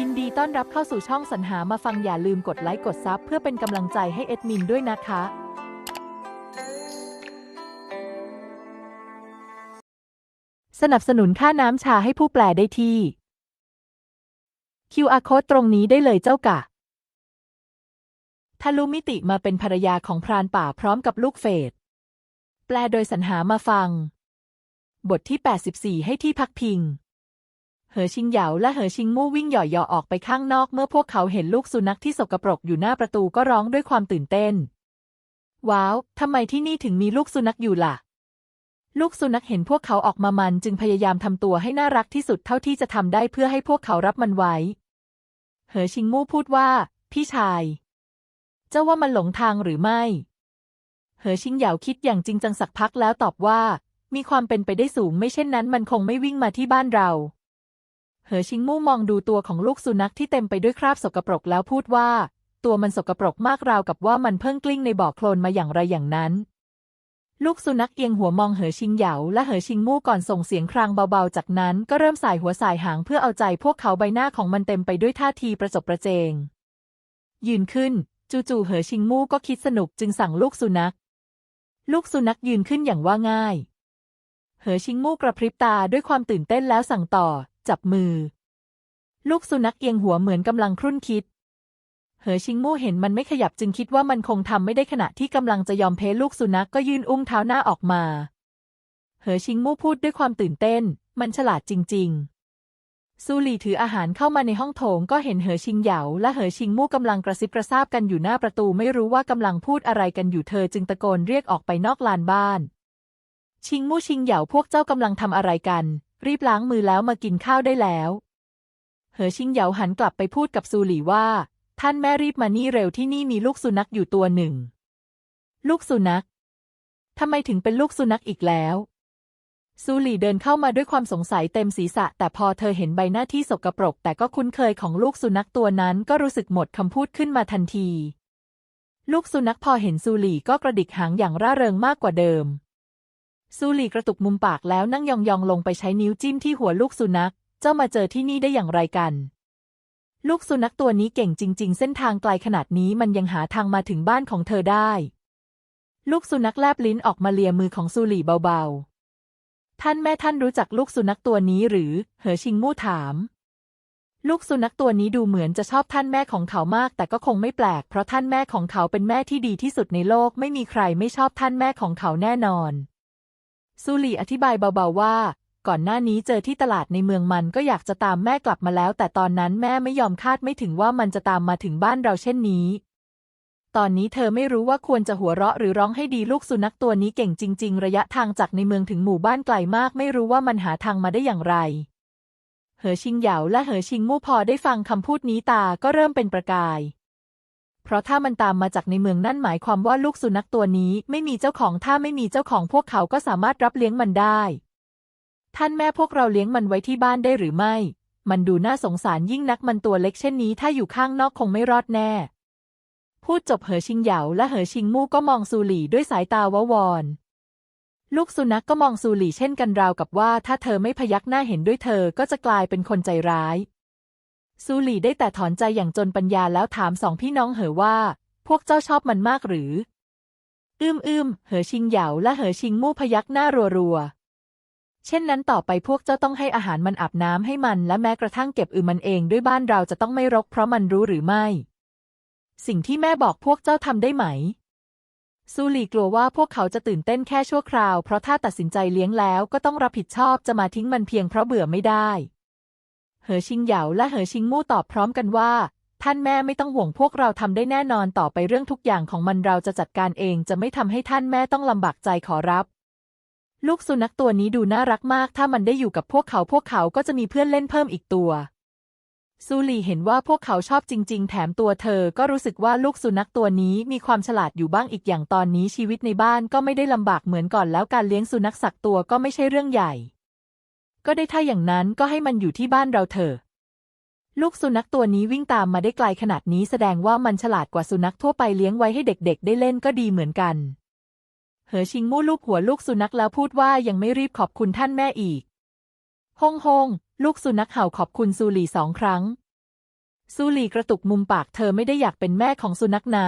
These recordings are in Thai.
ยินดีต้อนรับเข้าสู่ช่องสรรหามาฟังอย่าลืมกดไลค์กดซับเพื่อเป็นกำลังใจให้เอ็ดมินด้วยนะคะ สนับสนุนค่าน้ำชาให้ผู้แปลได้ที่ QR code ตรงนี้ได้เลยเจ้ากะทะลุมิติมาเป็นภรรยาของพรานป่าพร้อมกับลูกเฟดแปลโดยสรรหามาฟัง บทที่ 84 ให้ที่พักพิง เหอชิงเหยาและเหอชิงมู่วิ่งหย่อยๆออกไปข้างนอกเมื่อพวกเขาเห็นลูกสุนัขที่สกปรกอยู่หน้าประตูก็ร้องด้วยความตื่นเต้น ว้าวทำไมที่นี่ถึงมีลูกสุนัขอยู่ล่ะ ลูกสุนัขเห็นพวกเขาออกมามันจึงพยายามทำตัวให้น่ารักที่สุดเท่าที่จะทำได้เพื่อให้พวกเขารับมันไว้ เหอชิงมู่พูดว่า พี่ชาย เจ้าว่ามันหลงทางหรือไม่ เหอชิงเหยาคิดอย่างจริงจังสักพักแล้วตอบว่า มีความเป็นไปได้สูงไม่เช่นนั้น มันคงไม่วิ่งมาที่บ้านเรา เหอชิงมู่มองดูตัวของลูกสุนัขที่เต็มไปด้วยคราบสกปรกแล้วพูดว่า ตัวมันสกปรกมากราวกับว่ามันเพิ่งกลิ้งในบ่อโคลนมาอย่างไรอย่างนั้น ลูกสุนัขเอียงหัวมองเหอชิงเหยาและเหอชิงมู่ก่อนส่งเสียงครางเบาๆ จากนั้นก็เริ่มสายหัวสายหางเพื่อเอาใจพวกเขาใบหน้าของมันเต็มไปด้วยท่าทีประจบประเจง ยืนขึ้น จู่ๆเหอชิงมู่ก็คิดสนุกจึงสั่งลูกสุนัข ลูกสุนัขยืนขึ้นอย่างว่าง่าย เหอชิงมู่กระพริบตาด้วยความตื่นเต้นแล้วสั่งต่อ จับมือ ลูกสุนัขเอียงหัวเหมือนกำลังครุ่นคิด เหอชิงมู่เห็นมันไม่ขยับจึงคิดว่ามันคงทำไม่ได้ขณะที่กำลังจะยอมเพลูกสุนัขก็ยื่นอุ้งเท้าหน้าออกมา เหอชิงมู่พูดด้วยความตื่นเต้น มันฉลาดจริง ๆ ซูหลี่ถืออาหารเข้ามาในห้องโถงก็เห็นเหอชิงเหยาและเหอชิงมู่กำลังกระซิบกระซาบกันอยู่หน้าประตูไม่รู้ว่ากำลังพูดอะไรกันอยู่เธอจึงตะโกนเรียกออกไปนอกลานบ้านชิงมู่ชิงเหยาพวกเจ้ากำลังทำอะไรกัน รีบล้างมือแล้วมากินข้าวได้แล้ว เหอชิงเหยาหันกลับไปพูดกับซูหลี่ว่า ท่านแม่รีบมานี่เร็วที่นี่มีลูกสุนัขอยู่ตัวหนึ่ง ลูกสุนัขทำไมถึงเป็นลูกสุนัขอีกแล้ว ซูหลี่เดินเข้ามาด้วยความสงสัยเต็มศีรษะ แต่พอเธอเห็นใบหน้าที่สกปรก แต่ก็คุ้นเคยของลูกสุนัขตัวนั้นก็รู้สึกหมดคำพูดขึ้นมาทันที ลูกสุนัขพอเห็นซูหลี่ก็กระดิกหางอย่างร่าเริงมากกว่าเดิม ซูหลี่กระตุกมุมปากแล้วนั่งยองๆลงไปใช้นิ้วจิ้มที่หัวลูกสุนัข เจ้ามาเจอที่นี่ได้อย่างไรกัน ลูกสุนัขตัวนี้เก่งจริง ๆ เส้นทางไกลขนาดนี้มันยังหาทางมาถึงบ้านของเธอได้ ลูกสุนัขแลบลิ้นออกมาเลียมือของซูหลี่เบาๆ ท่านแม่ท่านรู้จักลูกสุนัขตัวนี้หรือ เหอชิงมู่ถาม ลูกสุนัขตัวนี้ดูเหมือนจะชอบท่านแม่ของเขามาก แต่ก็คงไม่แปลก เพราะท่านแม่ของเขาเป็นแม่ที่ดีที่สุดในโลก ไม่มีใครไม่ชอบท่านแม่ของเขาแน่นอน ซูหลี่อธิบายเบาๆว่า ก่อนหน้านี้เจอที่ตลาดในเมืองมันก็อยากจะตามแม่กลับมาแล้ว แต่ตอนนั้นแม่ไม่ยอมคาดไม่ถึงว่ามันจะตามมาถึงบ้านเราเช่นนี้ ตอนนี้เธอไม่รู้ว่าควรจะหัวเราะหรือร้องให้ดีลูกสุนัขตัวนี้เก่งจริง ๆ ระยะทางจากในเมืองถึงหมู่บ้านไกลมาก ไม่รู้ว่ามันหาทางมาได้อย่างไร เหอชิงเหยาและเหอชิงมู่พอได้ฟังคำพูดนี้ตาก็เริ่มเป็นประกาย เพราะถ้ามันตามมาจากในเมืองนั่นหมายความว่าลูกสุนัขตัวนี้ไม่มีเจ้าของถ้าไม่มีเจ้าของพวกเขาก็สามารถรับเลี้ยงมันได้ ท่านแม่พวกเราเลี้ยงมันไว้ที่บ้านได้หรือไม่ มันดูน่าสงสารยิ่งนักมันตัวเล็กเช่นนี้ ถ้าอยู่ข้างนอกคงไม่รอดแน่ พูดจบเหอชิงเหยาและเหอชิงมู่ก็มองซูหลี่ด้วยสายตาวาวอนลูกสุนัขกก็มองซูหลี่เช่นกันราวกับว่า ถ้าเธอไม่พยักหน้าเห็นด้วยเธอก็จะกลายเป็นคนใจร้าย ซูหลี่ได้แต่ถอนใจอย่างจนปัญญาแล้วถามสองพี่น้องเหอว่า พวกเจ้าชอบมันมากหรือ อืมอืมเหอชิงเหยาและเหอชิงมู่พยักหน้ารัวๆ เช่นนั้นต่อไปพวกเจ้าต้องให้อาหารมันอาบน้ำให้มันและแม้กระทั่งเก็บอือมันเองด้วยบ้านเราจะต้องไม่รกเพราะมันรู้หรือไม่ สิ่งที่แม่บอกพวกเจ้าทำได้ไหมซูหลี่กลัวว่าพวกเขาจะตื่นเต้นแค่ชั่วคราว เพราะถ้าตัดสินใจเลี้ยงแล้วก็ต้องรับผิดชอบจะมาทิ้งมันเพียงเพราะเบื่อไม่ได้ เหอชิงเหยาและเหอชิงมู่ตอบพร้อมกันว่า ท่านแม่ไม่ต้องห่วงพวกเราทำได้แน่นอนต่อไปเรื่องทุกอย่างของมันเราจะจัดการเองจะไม่ทำให้ท่านแม่ต้องลำบากใจขอรับ ลูกสุนัขตัวนี้ดูน่ารักมาก ถ้ามันได้อยู่กับพวกเขาพวกเขาก็จะมีเพื่อนเล่นเพิ่มอีกตัวซูลีเห็นว่าพวกเขาชอบจริง ๆ แถมตัวเธอก็รู้สึกว่าลูกสุนัขตัวนี้มีความฉลาดอยู่บ้างอีกอย่างตอนนี้ชีวิตในบ้านก็ไม่ได้ลำบากเหมือนก่อนแล้วการเลี้ยงสุนัขสักตัวก็ไม่ใช่เรื่องใหญ่ ก็ได้ถ้าอย่างนั้นก็ให้มันอยู่ที่บ้านเราเถอะ ลูกสุนัขตัวนี้วิ่งตามมาได้ไกลขนาดนี้แสดงว่ามันฉลาดกว่าสุนัขทั่วไปเลี้ยงไว้ให้เด็กๆ ได้เล่นก็ดีเหมือนกัน เหอชิงมู่ลูกหัวลูกสุนัขแล้วพูดว่ายังไม่รีบขอบคุณท่านแม่อีกฮงฮงลูกสุนัขเห่าขอบคุณซูหลี่สองครั้ง ซูหลีกระตุกมุมปากเธอไม่ได้อยากเป็นแม่ของสุนัขนะ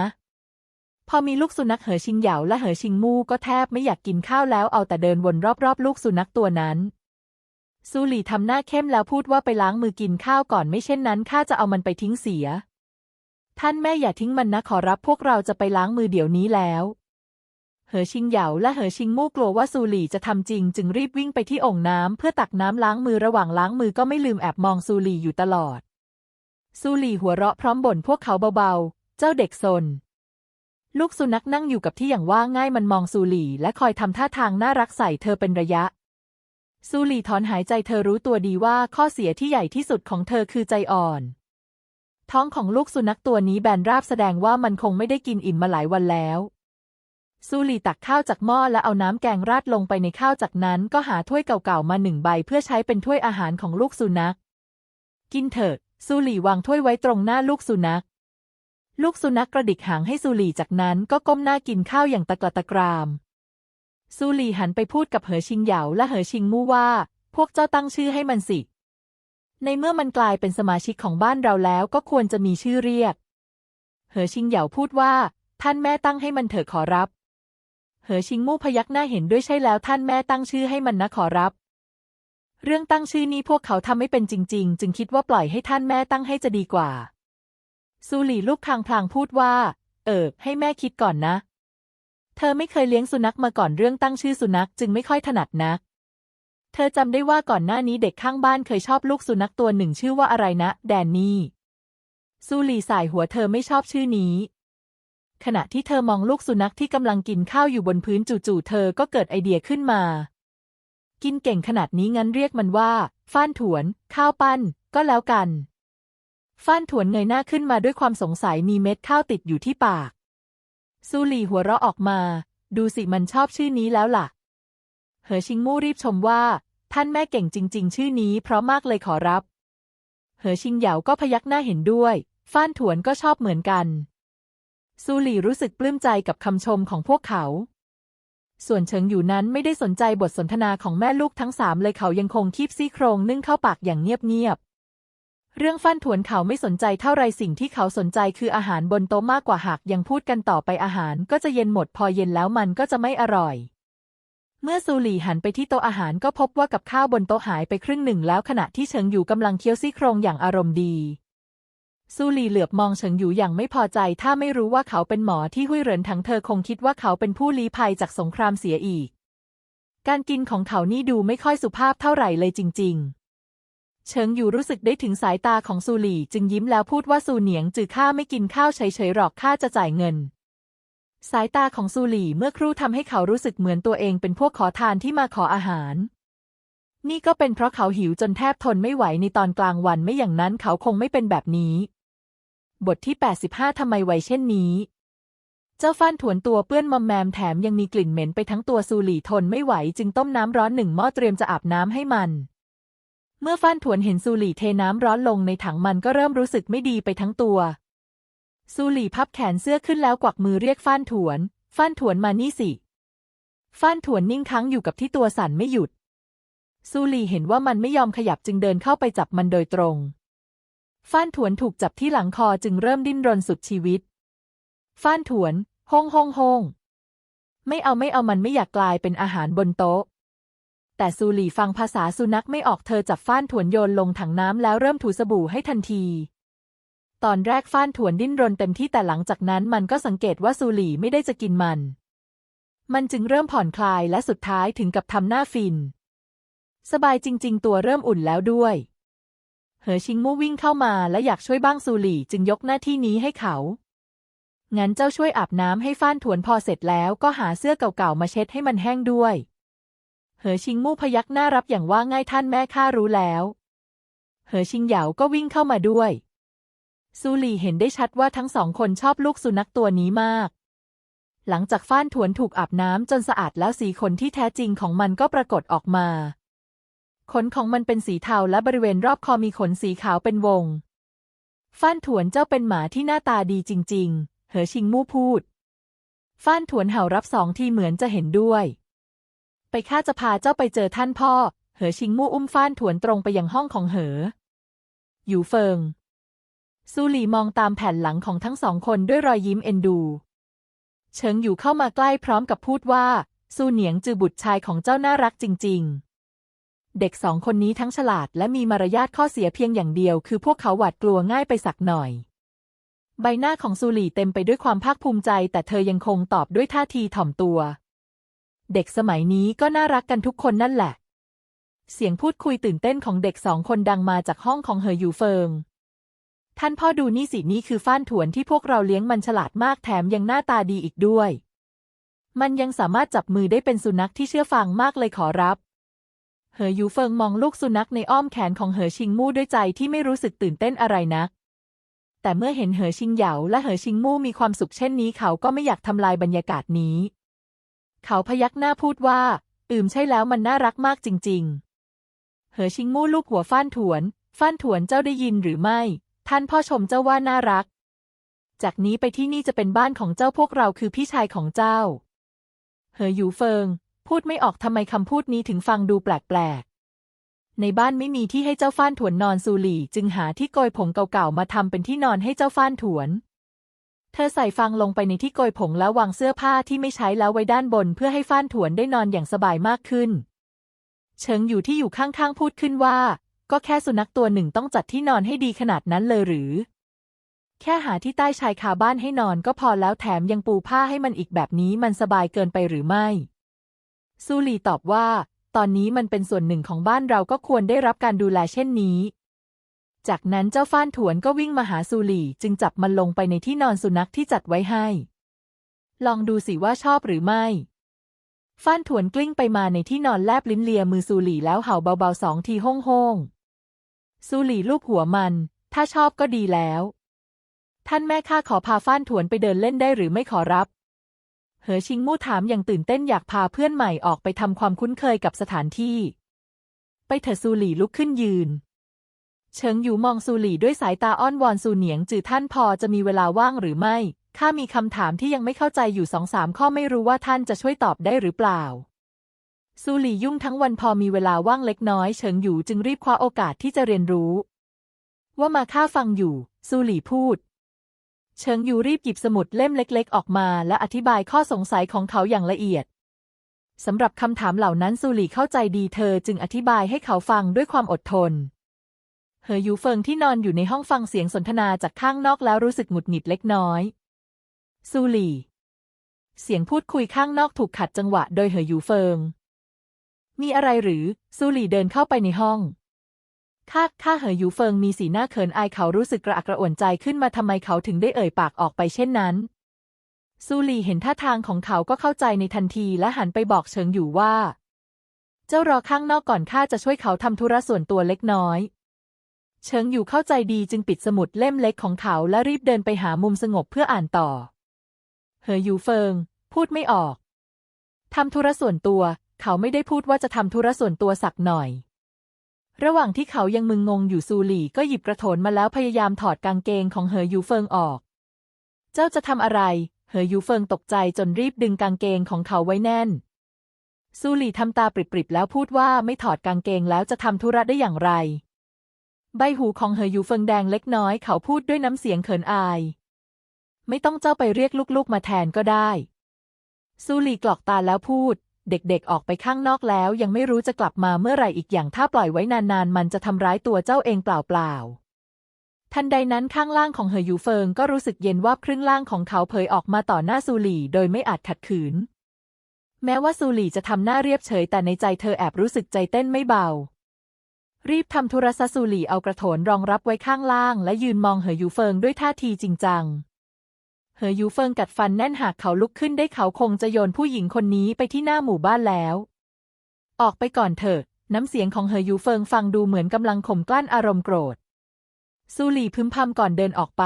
พอมีลูกสุนัขเหอชิงเหยาและเหอชิงมู่ก็แทบไม่อยากกินข้าวแล้วเอาแต่เดินวนรอบๆ ลูกสุนัขตัวนั้น ซูหลีทำหน้าเข้มแล้วพูดว่าไปล้างมือกินข้าวก่อนไม่เช่นนั้นข้าจะเอามันไปทิ้งเสีย ท่านแม่อย่าทิ้งมันนะขอรับพวกเราจะไปล้างมือเดี๋ยวนี้แล้ว เหอชิงเหยาและเหอชิงมู่กลัวว่าซูหลี่จะทำจริง จึงรีบวิ่งไปที่โอ่งน้ำเพื่อตักน้ำล้างมือระหว่างล้างมือก็ไม่ลืมแอบมองซูหลี่อยู่ตลอด ซูหลี่หัวเราะพร้อมบ่นพวกเขาเบาๆ เจ้าเด็กซนลูกสุนัขนั่งอยู่กับที่อย่างว่าง่ายมันมองซูหลี่และคอยทำท่าทางน่ารักใส่เธอเป็นระยะ ซูหลี่ถอนหายใจเธอรู้ตัวดีว่าข้อเสียที่ใหญ่ที่สุดของเธอคือใจอ่อน ท้องของลูกสุนัขตัวนี้แบนราบแสดงว่ามันคงไม่ได้กินอิ่มมาหลายวันแล้วซูหลี่ตักข้าวจากหม้อและเอาน้ำแกงราดลงไปในข้าวจากนั้นก็หาถ้วยเก่าๆมาหนึ่งใบเพื่อใช้เป็นถ้วยอาหารของลูกสุนัข กินเถิดซูหลี่วางถ้วยไว้ตรงหน้าลูกสุนัข ลูกสุนัขกระดิกหางให้ซูหลี่จากนั้นก็ก้มหน้ากินข้าวอย่างตะกละตะกราม ซูหลี่หันไปพูดกับเหอชิงเหยาและเหอชิงมู่ว่า พวกเจ้าตั้งชื่อให้มันสิ ในเมื่อมันกลายเป็นสมาชิกของบ้านเราแล้วก็ควรจะมีชื่อเรียก เหอชิงเหยาพูดว่า ท่านแม่ตั้งให้มันเถอะขอรับ เหอชิงมู่พยักหน้าเห็นด้วยใช่แล้วท่านแม่ตั้งชื่อให้มันนะขอรับเรื่องตั้งชื่อนี้พวกเขาทำไม่เป็นจริง ๆ จึงคิดว่าปล่อยให้ท่านแม่ตั้งให้จะดีกว่า ซูหลี่ลูกคางพลางพูดว่า เออ ให้แม่คิดก่อนนะ เธอไม่เคยเลี้ยงสุนัขมาก่อนเรื่องตั้งชื่อสุนัขจึงไม่ค่อยถนัดนัก เธอจำได้ว่าก่อนหน้านี้เด็กข้างบ้านเคยชอบลูกสุนัขตัวหนึ่งชื่อว่าอะไรนะ แดนนี่ซูลีสายหัวเธอไม่ชอบชื่อนี้ ขณะที่เธอมองลูกสุนัขที่กำลังกินข้าวอยู่บนพื้นจู่ๆเธอก็เกิดไอเดียขึ้นมา กินเก่งขนาดนี้งั้นเรียกมันว่า ฟ้านถวน ข้าวปั้น ก็แล้วกัน ฟ้านถวนเงยหน้าขึ้นมาด้วยความสงสัยมีเม็ดข้าวติดอยู่ที่ปาก ซูหลี่หัวเราะออกมา ดูสิมันชอบชื่อนี้แล้วล่ะ เหอชิงมู่รีบชมว่า ท่านแม่เก่งจริง ๆ ชื่อนี้ เพราะมากเลยขอรับ เหอชิงเหยาก็พยักหน้าเห็นด้วย ฟ้านถวนก็ชอบเหมือนกัน ซูหลี่รู้สึกปลื้มใจกับคำชมของพวกเขา ส่วนเฉิงอยู่นั้นไม่ได้สนใจบทสนทนาของแม่ลูกทั้งสามเลยเขายังคงคีบซี่โครงนึ่งเข้าปากอย่างเงียบๆ เรื่องฟันถวนเขาไม่สนใจเท่าไรสิ่งที่เขาสนใจคืออาหารบนโต๊ะมากกว่าหากยังพูดกันต่อไปอาหารก็จะเย็นหมดพอเย็นแล้วมันก็จะไม่อร่อย เมื่อซูหลี่หันไปที่โต๊ะอาหารก็พบว่ากับข้าวบนโต๊ะหายไปครึ่งหนึ่งแล้วขณะที่เฉิงอยู่กำลังเคี้ยวซี่โครงอย่างอารมณ์ดีซูหลี่เหลือบมองเฉิงอยู่อย่างไม่พอใจ ถ้าไม่รู้ว่าเขาเป็นหมอที่หุยเหรินทั้งเธอคงคิดว่าเขาเป็นผู้ลี้ภัยจากสงครามเสียอีก การกินของเขานี่ดูไม่ค่อยสุภาพเท่าไหร่เลยจริง ๆ เฉิงอยู่รู้สึกได้ถึงสายตาของซูหลี่จึงยิ้มแล้วพูดว่าซูเหนียงจือข้าไม่กินข้าวเฉยๆหรอกข้าจะจ่ายเงิน สายตาของซูหลี่เมื่อครู่ทำให้เขารู้สึกเหมือนตัวเองเป็นพวกขอทานที่มาขออาหาร นี่ก็เป็นเพราะเขาหิวจนแทบทนไม่ไหวในตอนกลางวันไม่อย่างนั้นเขาคงไม่เป็นแบบนี้ บทที่ 85 ทำไมไวเช่นนี้เจ้าฟ้านถวนตัวเปื้อนมอมแมมแถมยังมีกลิ่นเหม็นไปทั้งตัวซูหลี่ทนไม่ไหวจึงต้มน้ำร้อนหนึ่งหม้อเตรียมจะอาบน้ำให้มัน เมื่อฟ้านถวนเห็นซูหลี่เทน้ำร้อนลงในถังมันก็เริ่มรู้สึกไม่ดีไปทั้งตัว ซูหลี่พับแขนเสื้อขึ้นแล้วกวักมือเรียกฟ้านถวน ฟ้านถวนมานี่สิ ฟ้านถวนนิ่งค้างอยู่กับที่ตัวสั่นไม่หยุด ซูหลี่เห็นว่ามันไม่ยอมขยับจึงเดินเข้าไปจับมันโดยตรง ฟ้านถวนถูกจับที่หลังคอจึงเริ่มดิ้นรนสุดชีวิต ฟ้านถวน ฮงฮงฮง ไม่เอาไม่เอามันไม่อยากกลายเป็นอาหารบนโต๊ะ แต่ซูหลี่ฟังภาษาสุนัขไม่ออกเธอจับฟ้านถวนโยนลงถังน้ำแล้วเริ่มถูสบู่ให้ทันที ตอนแรกฟ้านถวนดิ้นรนเต็มที่แต่หลังจากนั้นมันก็สังเกตว่าซูหลี่ไม่ได้จะกินมัน มันจึงเริ่มผ่อนคลายและสุดท้ายถึงกับทำหน้าฟิน สบายจริง ๆ ตัวเริ่มอุ่นแล้วด้วย เหอชิงมู่วิ่งเข้ามาและอยากช่วยบ้างซูหลี่จึงยกหน้าที่นี้ให้เขางั้นเจ้าช่วยอาบน้ำให้ฟ้านถวนพอเสร็จแล้วก็หาเสื้อเก่าๆมาเช็ดให้มันแห้งด้วย เหอชิงมู่พยักหน้ารับอย่างว่าง่ายท่านแม่ข้ารู้แล้ว เหอชิงเหยาก็วิ่งเข้ามาด้วย ซูหลี่เห็นได้ชัดว่าทั้งสองคนชอบลูกสุนัขตัวนี้มาก หลังจากฟ้านถวนถูกอาบน้ำจนสะอาดแล้วสีขนที่แท้จริงของมันก็ปรากฏออกมาขนของมันเป็นสีเทาและบริเวณรอบคอมีขนสีขาวเป็นวง ฟ้านถวนเจ้าเป็นหมาที่หน้าตาดีจริง ๆ เหอชิงมู่พูด ฟ้านถวนเห่ารับสองทีเหมือนจะเห็นด้วย ไปข้าจะพาเจ้าไปเจอท่านพ่อ เหอชิงมู่อุ้มฟ้านถวนตรงไปยังห้องของเหอ อยู่เฟิง ซูหลีมองตามแผ่นหลังของทั้งสองคนด้วยรอยยิ้มเอ็นดู เฉิงอยู่เข้ามาใกล้พร้อมกับพูดว่า ซูเหนียงจือบุตรชายของเจ้าน่ารักจริง ๆ เด็กสองคนนี้ทั้งฉลาดและมีมารยาทข้อเสียเพียงอย่างเดียว คือพวกเขาหวาดกลัวง่ายไปสักหน่อย ใบหน้าของซูหลีเต็มไปด้วยความภาคภูมิใจ แต่เธอยังคงตอบด้วยท่าทีถ่อมตัว เด็กสมัยนี้ก็น่ารักกันทุกคนนั่นแหละ เสียงพูดคุยตื่นเต้นของเด็กสองคนดังมาจากห้องของเหออยู่เฟิง ท่านพ่อดูนี่สินี่คือฟ้านถวนที่พวกเราเลี้ยงมันฉลาดมากแถมยังหน้าตาดีอีกด้วย มันยังสามารถจับมือได้เป็นสุนัขที่เชื่อฟังมากเลยขอรับ เหอยูเฟิงมองลูกสุนัขในอ้อมแขนของเหอชิงมู่ด้วยใจที่ไม่รู้สึกตื่นเต้นอะไรนักแต่เมื่อเห็นเหอชิงเหยาและเหอชิงมู่มีความสุขเช่นนี้เขาก็ไม่อยากทำลายบรรยากาศนี้ เขาพยักหน้าพูดว่า อืมใช่แล้วมันน่ารักมากจริง ๆ เหอชิงมู่ลูกหัวฟ้านถวน ฟ้านถวนเจ้าได้ยินหรือไม่ ท่านพ่อชมเจ้าว่าน่ารัก จากนี้ไปที่นี่จะเป็นบ้านของเจ้าพวกเราคือพี่ชายของเจ้า เหออยู่เฟิง พูดไม่ออกทำไมคำพูดนี้ถึงฟังดูแปลกๆ ในบ้านไม่มีที่ให้เจ้าฟ้านถวนนอนซูหลี่ จึงหาที่โกยผงเก่าๆมาทำเป็นที่นอนให้เจ้าฟ้านถวน เธอใส่ฟางลงไปในที่โกยผงแล้ววางเสื้อผ้าที่ไม่ใช้แล้วไว้ด้านบน เพื่อให้ฟ้านถวนได้นอนอย่างสบายมากขึ้น เฉิงอยู่ที่อยู่ข้างๆพูดขึ้นว่า ก็แค่สุนัขตัวหนึ่งต้องจัดที่นอนให้ดีขนาดนั้นเลยหรือ แค่หาที่ใต้ชายคาบ้านให้นอนก็พอแล้วแถมยังปูผ้าให้มันอีกแบบนี้มันสบายเกินไปหรือไม่ ซูลีตอบว่า ตอนนี้มันเป็นส่วนหนึ่งของบ้านเราก็ควรได้รับการดูแลเช่นนี้ จากนั้นเจ้าฟ้านถวนก็วิ่งมาหาซูหลี่ จึงจับมันลงไปในที่นอนสุนัขที่จัดไว้ให้ ลองดูสิว่าชอบหรือไม่ ฟ้านถวนกลิ้งไปมาในที่นอนแลบลิ้นเลียมือซูหลี่แล้วเห่าเบาๆสองทีห้องห้งซูหลี่ลูบหัวมัน ถ้าชอบก็ดีแล้ว ท่านแม่ข้าขอพาฟ้านถวนไปเดินเล่นได้หรือไม่ขอรับ เหอชิงมู่ถามอย่างตื่นเต้นอยากพาเพื่อนใหม่ออกไปทำความคุ้นเคยกับสถานที่ ไปเถอะซูหลี่ลุกขึ้นยืน เฉิงอยู่มองซูหลี่ด้วยสายตาอ้อนวอนซูเหนียงจือท่านพอจะมีเวลาว่างหรือไม่ ข้ามีคำถามที่ยังไม่เข้าใจอยู่สองสามข้อไม่รู้ว่าท่านจะช่วยตอบได้หรือเปล่า ซูหลี่ยุ่งทั้งวันพอมีเวลาว่างเล็กน้อยเฉิงอยู่จึงรีบคว้าโอกาสที่จะเรียนรู้ ว่ามาข้าฟังอยู่ ซูหลี่พูด เฉิงอยู่รีบหยิบสมุดเล่มเล็ก ๆ ออกมา และอธิบายข้อสงสัยของเขาอย่างละเอียดสำหรับคำถามเหล่านั้นซูหลี่เข้าใจดีเธอจึงอธิบายให้เขาฟังด้วยความอดทน เหอยูเฟิงที่นอนอยู่ในห้องฟังเสียงสนทนาจากข้างนอกแล้วรู้สึกหงุดหงิดเล็กน้อย ซูหลี่ เสียงพูดคุยข้างนอกถูกขัดจังหวะโดยเหอยูเฟิง มีอะไรหรือ ซูหลี่เดินเข้าไปในห้องข้าข้าเหอยูเฟิงมีสีหน้าเขินอายเขารู้สึกกระอักกระอ่วนใจขึ้นมาทำไมเขาถึงได้เอ่ยปากออกไปเช่นนั้น ซูหลี่เห็นท่าทางของเขาก็เข้าใจในทันทีและหันไปบอกเฉิงอยู่ว่า เจ้ารอข้างนอกก่อนข้าจะช่วยเขาทำธุระส่วนตัวเล็กน้อย เฉิงอยู่เข้าใจดีจึงปิดสมุดเล่มเล็กของเขาและรีบเดินไปหามุมสงบเพื่ออ่านต่อ เหอยูเฟิง พูดไม่ออกทำธุระส่วนตัว เขาไม่ได้พูดว่าจะทำธุระส่วนตัวสักหน่อย ระหว่างที่เขายังมึนงงอยู่ซูหลี่ก็หยิบกระโถนมาแล้วพยายามถอดกางเกงของเหอยูเฟิงออก เจ้าจะทำอะไร เหอยูเฟิงตกใจจนรีบดึงกางเกงของเขาไว้แน่น ซูหลี่ทำตาปริบๆแล้วพูดว่าไม่ถอดกางเกงแล้วจะทำธุระได้อย่างไร ใบหูของเหอยูเฟิงแดงเล็กน้อยเขาพูดด้วยน้ำเสียงเขินอาย ไม่ต้องเจ้าไปเรียกลูกๆมาแทนก็ได้ซูหลีกรอกตาแล้วพูด เด็กๆออกไปข้างนอกแล้ว ยังไม่รู้จะกลับมาเมื่อไหร่อีกอย่างถ้าปล่อยไว้นานๆ มันจะทำร้ายตัวเจ้าเองเปล่าๆทันใดนั้นข้างล่างของเหอยูเฟิงก็รู้สึกเย็นว่าครึ่งล่างของเขาเผยออกมาต่อหน้าซูหลีโดยไม่อาจขัดขืน แม้ว่าซูหลีจะทำหน้าเรียบเฉยแต่ในใจเธอแอบรู้สึกใจเต้นไม่เบา รีบทำธุระซะซูหลี่เอากระโถนรองรับไว้ข้างล่าง และยืนมองเหอยูเฟิงด้วยท่าทีจริงจัง เหอยูเฟิงกัดฟันแน่นหากเขาลุกขึ้นได้เขาคงจะโยนผู้หญิงคนนี้ไปที่หน้าหมู่บ้านแล้ว ออกไปก่อนเถอะ น้ำเสียงของเหอยูเฟิงฟังดูเหมือนกำลังข่มกลั้นอารมณ์โกรธซูหลี่พึมพำก่อนเดินออกไป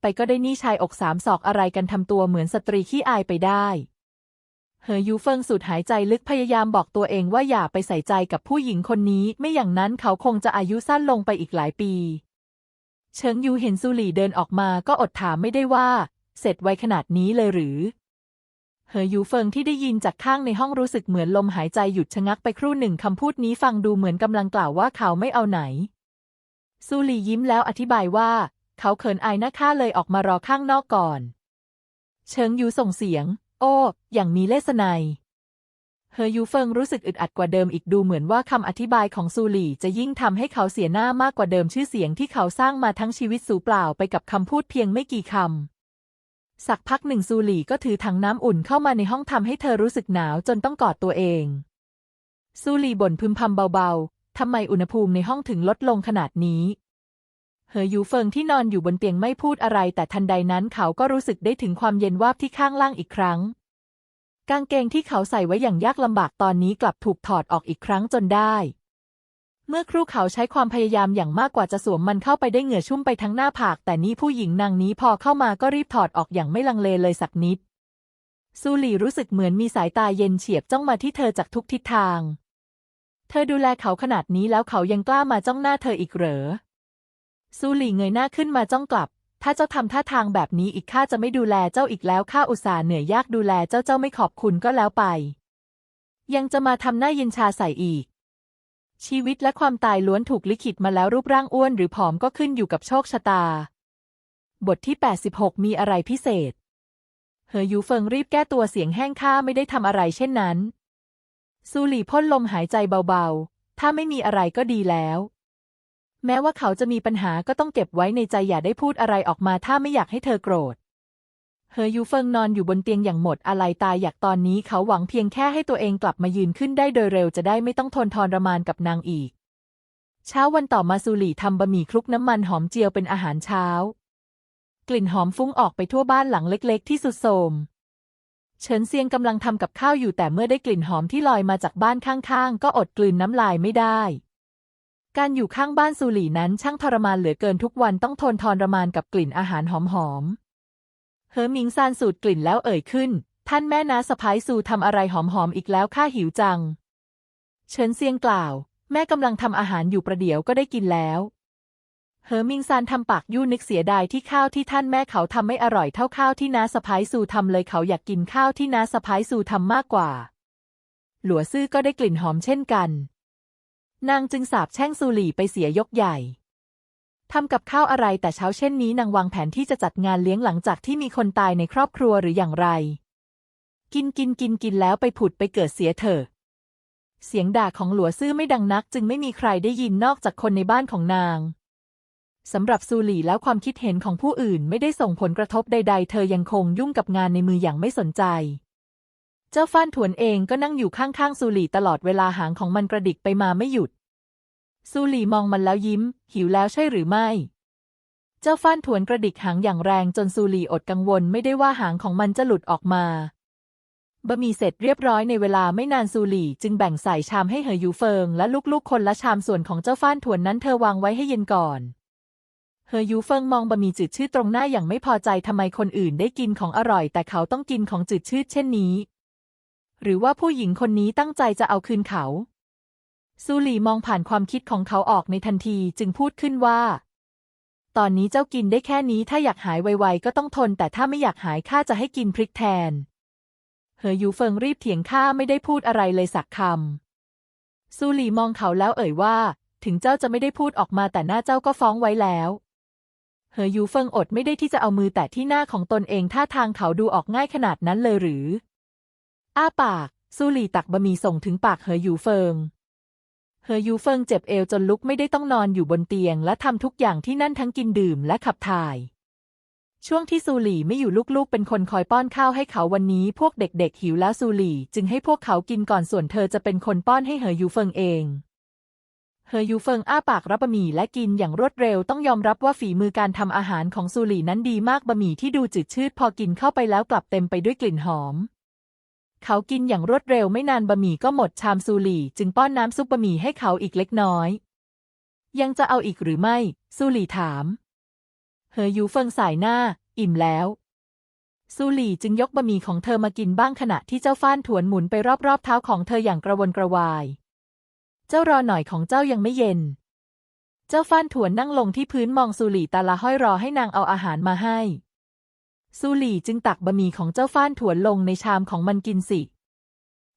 ไปก็ได้นี่ชายอกสามศอกอะไรกันทำตัวเหมือนสตรีขี้อายไปได้ เหอยูเฟิงสูดหายใจลึกพยายามบอกตัวเองว่าอย่าไปใส่ใจกับผู้หญิงคนนี้ ไม่อย่างนั้นเขาคงจะอายุสั้นลงไปอีกหลายปี เฉิงยูเห็นซูหลี่เดินออกมาก็อดถามไม่ได้ว่า เสร็จไวขนาดนี้เลยหรือ เหอยูเฟิงที่ได้ยินจากข้างในห้องรู้สึกเหมือนลมหายใจหยุดชะงักไปครู่หนึ่งคำพูดนี้ฟังดูเหมือนกำลังกล่าวว่าเขาไม่เอาไหน ซูหลี่ยิ้มแล้วอธิบายว่า เขาเขินอายน้าข้าเลยออกมารอข้างนอกก่อนเชิงยูส่งเสียง โอ้ อย่างมีเลสไนยเฮอยูเฟิงรู้สึกอึดอัดกว่าเดิมอีกดูเหมือนว่าคำอธิบายของซูหลี่จะยิ่งทำให้เขาเสียหน้ามากกว่าเดิมชื่อเสียงที่เขาสร้างมาทั้งชีวิตสูญเปล่าไปกับคำพูดเพียงไม่กี่คำ สักพักหนึ่งซูหลี่ก็ถือถังน้ำอุ่นเข้ามาในห้องทำให้เธอรู้สึกหนาวจนต้องกอดตัวเอง ซูหลี่บ่นพึมพำเบาๆทำไมอุณหภูมิในห้องถึงลดลงขนาดนี้ เหอยูเฟิงที่นอนอยู่บนเตียงไม่พูดอะไร แต่ทันใดนั้นเขาก็รู้สึกได้ถึงความเย็นวาบที่ข้างล่างอีกครั้ง กางเกงที่เขาใส่ไว้อย่างยากลำบากตอนนี้กลับถูกถอดออกอีกครั้งจนได้ เมื่อครู่เขาใช้ความพยายามอย่างมากกว่าจะสวมมันเข้าไปได้เหงื่อชุ่มไปทั้งหน้าผาก แต่นี่ผู้หญิงนางนี้พอเข้ามาก็รีบถอดออกอย่างไม่ลังเลเลยสักนิด ซูหลี่รู้สึกเหมือนมีสายตาเย็นเฉียบจ้องมาที่เธอจากทุกทิศทาง เธอดูแลเขาขนาดนี้แล้วเขายังกล้ามาจ้องหน้าเธออีกเหรอ ซูหลี่เงยหน้าขึ้นมาจ้องกลับ ถ้าเจ้าทำท่าทางแบบนี้อีกข้าจะไม่ดูแลเจ้าอีกแล้วข้าอุตส่าห์เหนื่อยยากดูแลเจ้าเจ้าไม่ขอบคุณก็แล้วไป ยังจะมาทำหน้าเย็นชาใส่อีก ชีวิตและความตายล้วนถูกลิขิตมาแล้วรูปร่างอ้วนหรือผอมก็ขึ้นอยู่กับโชคชะตา บทที่ 86 มีอะไรพิเศษ เหอยูเฟิงรีบแก้ตัวเสียงแห้งข้าไม่ได้ทำอะไรเช่นนั้นซูหลี่พ่นลมหายใจเบาๆ ถ้าไม่มีอะไรก็ดีแล้ว แม้ว่าเขาจะมีปัญหาก็ต้องเก็บไว้ในใจอย่าได้พูดอะไรออกมาถ้าไม่อยากให้เธอโกรธ เฮอยูเฟิงนอนอยู่บนเตียงอย่างหมดอะไรตายอยากตอนนี้เขาหวังเพียงแค่ให้ตัวเองกลับมายืนขึ้นได้โดยเร็วจะได้ไม่ต้องทนทรมานกับนางอีก เช้าวันต่อมาซูหลี่ทำบะหมี่คลุกน้ำมันหอมเจียวเป็นอาหารเช้า กลิ่นหอมฟุ้งออกไปทั่วบ้านหลังเล็ก ๆ ที่สุดโทมเฉินเซียงกำลังทำกับข้าวอยู่แต่เมื่อได้กลิ่นหอมที่ลอยมาจากบ้านข้างๆ ก็อดกลืนน้ำลายไม่ได้ การอยู่ข้างบ้านซูหลี่นั้นช่างทรมานเหลือเกินทุกวันต้องทนทรมานกับกลิ่นอาหารหอมๆ เฮอหมิงซานสูดกลิ่นแล้วเอ่ยขึ้น ท่านแม่นาสะพ้ายซูทำอะไรหอมๆอีกแล้วข้าหิวจัง เฉินเซียงกล่าว แม่กำลังทำอาหารอยู่ประเดี๋ยวก็ได้กินแล้ว เฮอมิงซานทำปากยู่นึกเสียดายที่ข้าวที่ท่านแม่เขาทำไม่อร่อยเท่าข้าวที่น้าสะพ้ายซูทำเลยเขาอยากกินข้าวที่น้าสะพ้ายซูทำมากกว่า หลัวซื่อก็ได้กลิ่นหอมเช่นกัน นางจึงสาบแช่งซูหลี่ไปเสียยกใหญ่ทำกับข้าวอะไรแต่เช้าเช่นนี้นางวางแผนที่จะจัดงานเลี้ยงหลังจากที่มีคนตายในครอบครัวหรืออย่างไร กินกินกินกินแล้วไปผุดไปเกิดเสียเถอะ เสียงด่าของหลัวซื่อไม่ดังนัก จึงไม่มีใครได้ยินนอกจากคนในบ้านของนางสำหรับซูหลี่แล้วความคิดเห็นของผู้อื่นไม่ได้ส่งผลกระทบใด ๆ เธอยังคงยุ่งกับงานในมืออย่างไม่สนใจ เจ้าฟ้านถวนเองก็นั่งอยู่ข้างๆซูหลี่ตลอดเวลาหางของมันกระดิกไปมาไม่หยุด ซูหลี่มองมันแล้วยิ้ม หิวแล้วใช่หรือไม่ เจ้าฟ้านถวนกระดิกหางอย่างแรงจนซูหลี่อดกังวลไม่ได้ว่าหางของมันจะหลุดออกมาบะหมี่เสร็จเรียบร้อยในเวลาไม่นานซูหลี่จึงแบ่งใส่ชามให้เหอยูเฟิงและลูกๆคนละชามส่วนของเจ้าฟ้านถวนนั้นเธอวางไว้ให้เย็นก่อนเฮอยูเฟิงมองบะหมี่จืดชืดตรงหน้าอย่างไม่พอใจทำไมคนอื่นได้กินของอร่อย แต่เขาต้องกินของจืดชืดเช่นนี้ หรือว่าผู้หญิงคนนี้ตั้งใจจะเอาคืนเขา ซูหลี่มองผ่านความคิดของเขาออกในทันทีจึงพูดขึ้นว่า ตอนนี้เจ้ากินได้แค่นี้ถ้าอยากหายไวๆก็ต้องทน แต่ถ้าไม่อยากหายข้าจะให้กินพริกแทนเฮอยูเฟิงรีบเถียงข้าไม่ได้พูดอะไรเลยสักคำซูหลี่มองเขาแล้วเอ่ยว่า ถึงเจ้าจะไม่ได้พูดออกมาแต่หน้าเจ้าก็ฟ้องไว้แล้วเหอยูเฟิงอดไม่ได้ที่จะเอามือแตะที่หน้าของตนเองท่าทางเขาดูออกง่ายขนาดนั้นเลยหรือ อ้าปาก ซูหลี่ตักบะหมี่ส่งถึงปากเหอยูเฟิง เหอยูเฟิงเจ็บเอวจนลุกไม่ได้ต้องนอนอยู่บนเตียง และทำทุกอย่างที่นั่นทั้งกินดื่มและขับถ่าย ช่วงที่ซูหลี่ไม่อยู่ลูกๆ เป็นคนคอยป้อนข้าวให้เขาวันนี้ พวกเด็กๆ หิวแล้วซูหลี่ จึงให้พวกเขากินก่อนส่วนเธอจะเป็นคนป้อนให้เหอยูเฟิงเองเฮอยูเฟิงอ้าปากรับบะหมี่และกินอย่างรวดเร็วต้องยอมรับว่าฝีมือการทำอาหารของซูหลี่นั้นดีมากบะหมี่ที่ดูจืดชืดพอกินเข้าไปแล้วกลับเต็มไปด้วยกลิ่นหอม เขากินอย่างรวดเร็วไม่นานบะหมี่ก็หมดชามซูหลี่จึงป้อนน้ำซุปบะหมี่ให้เขาอีกเล็กน้อย ยังจะเอาอีกหรือไม่ ซูหลี่ถามเฮอยูเฟิงสายหน้า อิ่มแล้ว ซูหลี่จึงยกบะหมี่ของเธอมากินบ้างขณะที่เจ้าฟ้านถวนหมุนไปรอบๆเท้าของเธออย่างกระวนกระวาย เจ้ารอหน่อยของเจ้ายังไม่เย็น เจ้าฟ้านถวนนั่งลงที่พื้นมองซูหลี่ตาละห้อยรอให้นางเอาอาหารมาให้ ซูหลี่จึงตักบะหมี่ของเจ้าฟ้านถวนลงในชามของมันกินสิ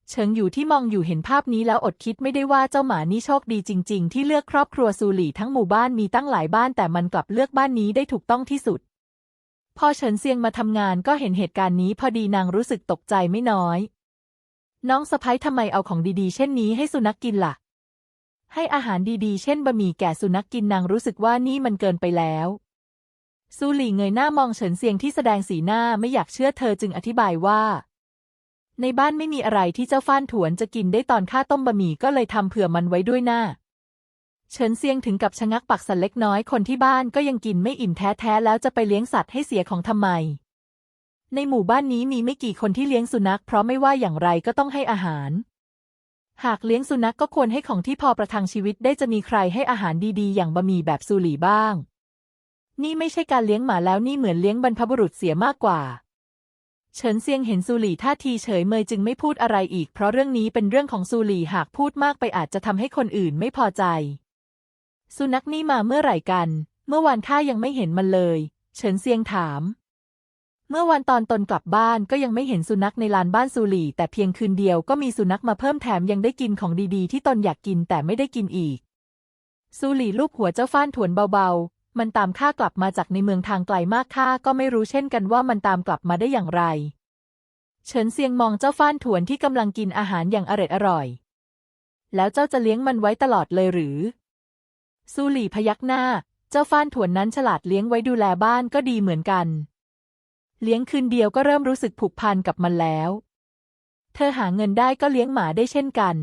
เฉิงอยู่ที่มองอยู่เห็นภาพนี้แล้วอดคิดไม่ได้ว่าเจ้าหมานี่โชคดีจริง ๆ ที่เลือกครอบครัวซูหลี่ทั้งหมู่บ้านมีตั้งหลายบ้านแต่มันกลับเลือกบ้านนี้ได้ถูกต้องที่สุด พอเฉินเซียงมาทำงานก็เห็นเหตุการณ์นี้พอดีนางรู้สึกตกใจไม่น้อย น้องสะพ้ยทำไมเอาของดีๆ เช่นนี้ให้สุนัขกกินล่ะ ให้อาหารดีๆ เช่นบะหมี่แก่สุนัขกกินนางรู้สึกว่านี่มันเกินไปแล้ว ซูหลี่เงยหน้ามองเฉินเซียงที่แสดงสีหน้าไม่อยากเชื่อเธอจึงอธิบายว่า ในบ้านไม่มีอะไรที่เจ้าฟ้านถวนจะกินได้ตอนข้าต้มบะหมี่ก็เลยทำเผื่อมันไว้ด้วยหน้าเฉินเซียงถึงกับชะงักปักสันเล็กน้อยคนที่บ้านก็ยังกินไม่อิ่มแท้ๆแล้วจะไปเลี้ยงสัตว์ให้เสียของทำไม ในหมู่บ้านนี้มีไม่กี่คนที่เลี้ยงสุนัข เพราะไม่ว่าอย่างไรก็ต้องให้อาหาร หากเลี้ยงสุนัขกก็ควรให้ของที่พอประทังชีวิตได้จะมีใครให้อาหารดีๆ อย่างบะหมี่แบบซูหลี่บ้าง นี่ไม่ใช่การเลี้ยงหมาแล้วนี่เหมือนเลี้ยงบรรพบุรุษเสียมากกว่า เฉินเซียงเห็นซูหลี่ท่าทีเฉยเมยจึงไม่พูดอะไรอีก เพราะเรื่องนี้เป็นเรื่องของซูหลี่หากพูดมากไปอาจจะทำให้คนอื่นไม่พอใจ สุนัขนี่มาเมื่อไหร่กัน เมื่อวานข้ายังไม่เห็นมันเลย เฉินเซียงถาม เมื่อวันตอนตนกลับบ้านก็ยังไม่เห็นสุนัขในลานบ้านซูหลี่ แต่เพียงคืนเดียวก็มีสุนัขมาเพิ่มแถมยังได้กินของดีๆ ที่ตนอยากกินแต่ไม่ได้กินอีกซูหลี่ลูบหัวเจ้าฟ้านถวนเบาๆ มันตามข้ากลับมาจากในเมืองทางไกลมากข้าก็ไม่รู้เช่นกันว่ามันตามกลับมาได้อย่างไร เฉินเซียงมองเจ้าฟ้านถวนที่กำลังกินอาหารอย่างอร็ดอร่อย แล้วเจ้าจะเลี้ยงมันไว้ตลอดเลยหรือ ซูหลี่พยักหน้า เจ้าฟ้านถวนนั้นฉลาดเลี้ยงไว้ดูแลบ้านก็ดีเหมือนกัน เลี้ยงคืนเดียวก็เริ่มรู้สึกผูกพันกับมันแล้ว เธอหาเงินได้ก็เลี้ยงหมาได้เช่นกัน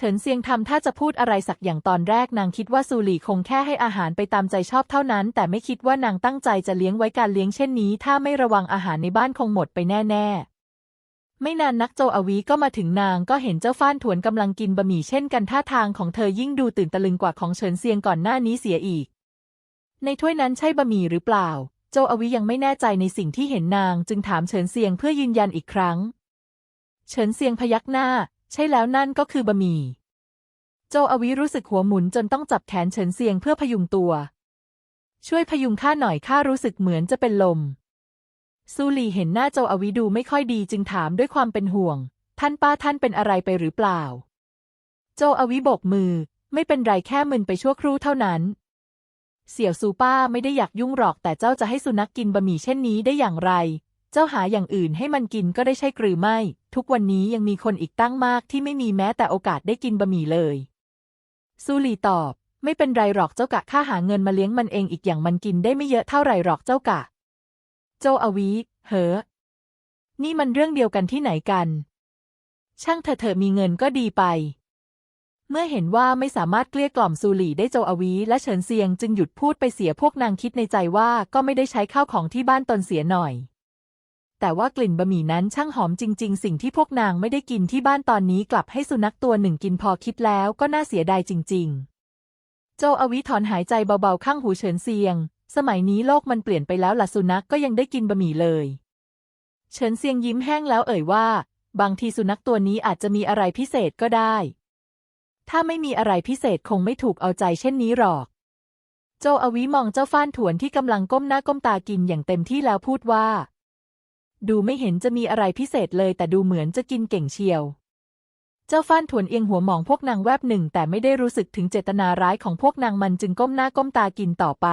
เฉินเซียงทำถ้าจะพูดอะไรสักอย่างตอนแรกนางคิดว่าซูหลี่คงแค่ให้อาหารไปตามใจชอบเท่านั้น แต่ไม่คิดว่านางตั้งใจจะเลี้ยงไว้การเลี้ยงเช่นนี้ ถ้าไม่ระวังอาหารในบ้านคงหมดไปแน่ ๆ ไม่นานนักโจอวีก็มาถึงนางก็เห็นเจ้าฟ้านถวนกำลังกินบะหมี่เช่นกันท่าทางของเธอยิ่งดูตื่นตะลึงกว่าของเฉินเซียงก่อนหน้านี้เสียอีก ในถ้วยนั้นใช่บะหมี่หรือเปล่า โจอวียังไม่แน่ใจในสิ่งที่เห็นนาง จึงถามเฉินเซียงเพื่อยืนยันอีกครั้ง เฉินเซียงพยักหน้า ใช่แล้วนั่นก็คือบะหมี่ โจอวีรู้สึกหัวหมุนจนต้องจับแขนเฉินเซียงเพื่อพยุงตัว ช่วยพยุงข้าหน่อยข้ารู้สึกเหมือนจะเป็นลม ซูหลีเห็นหน้าโจอวีดูไม่ค่อยดีจึงถามด้วยความเป็นห่วง ท่านป้าท่านเป็นอะไรไปหรือเปล่า โจอวีโบกมือ ไม่เป็นไรแค่มึนไปชั่วครู่เท่านั้น เสี่ยวซูป้าไม่ได้อยากยุ่งหรอกแต่เจ้าจะให้สุนัขกกินบะหมี่เช่นนี้ได้อย่างไร เจ้าหาอย่างอื่นให้มันกินก็ได้ใช่หรือไม่ ทุกวันนี้ยังมีคนอีกตั้งมากที่ไม่มีแม้แต่โอกาสได้กินบะหมี่เลย ซูลีตอบ ไม่เป็นไรหรอกเจ้ากะข้าหาเงินมาเลี้ยงมันเองอีกอย่างมันกินได้ไม่เยอะเท่าไหร่หรอกเจ้ากะ โจอวีเฮ้อนี่มันเรื่องเดียวกันที่ไหนกัน ช่างเถอะเถอมีเงินก็ดีไป เมื่อเห็นว่าไม่สามารถเกลี้ยกล่อมซูหลี่ได้โจอวีและเฉินเซียงจึงหยุดพูดไปเสียพวกนางคิดในใจว่าก็ไม่ได้ใช้ข้าวของที่บ้านตนเสียหน่อย แต่ว่ากลิ่นบะหมี่นั้นช่างหอมจริง ๆ สิ่งที่พวกนางไม่ได้กินที่บ้านตอนนี้กลับให้สุนัขตัวหนึ่งกินพอคิดแล้วก็น่าเสียดายจริง ๆ โจอวีถอนหายใจเบาๆข้างหูเฉินเซียง สมัยนี้โลกมันเปลี่ยนไปแล้วล่ะสุนัขก็ยังได้กินบะหมี่เลย เฉินเซียงยิ้มแห้งแล้วเอ่ยว่า บางทีสุนัขตัวนี้อาจจะมีอะไรพิเศษก็ได้ ถ้าไม่มีอะไรพิเศษคงไม่ถูกเอาใจเช่นนี้หรอก โจอวีมองเจ้าฟ้านถวนที่กำลังก้มหน้าก้มตากินอย่างเต็มที่แล้วพูดว่า ดูไม่เห็นจะมีอะไรพิเศษเลยแต่ดูเหมือนจะกินเก่งเชียว เจ้าฟ้านถวนเอียงหัวมองพวกนางแวบหนึ่งแต่ไม่ได้รู้สึกถึงเจตนาร้ายของพวกนางมันจึงก้มหน้าก้มตากินต่อไป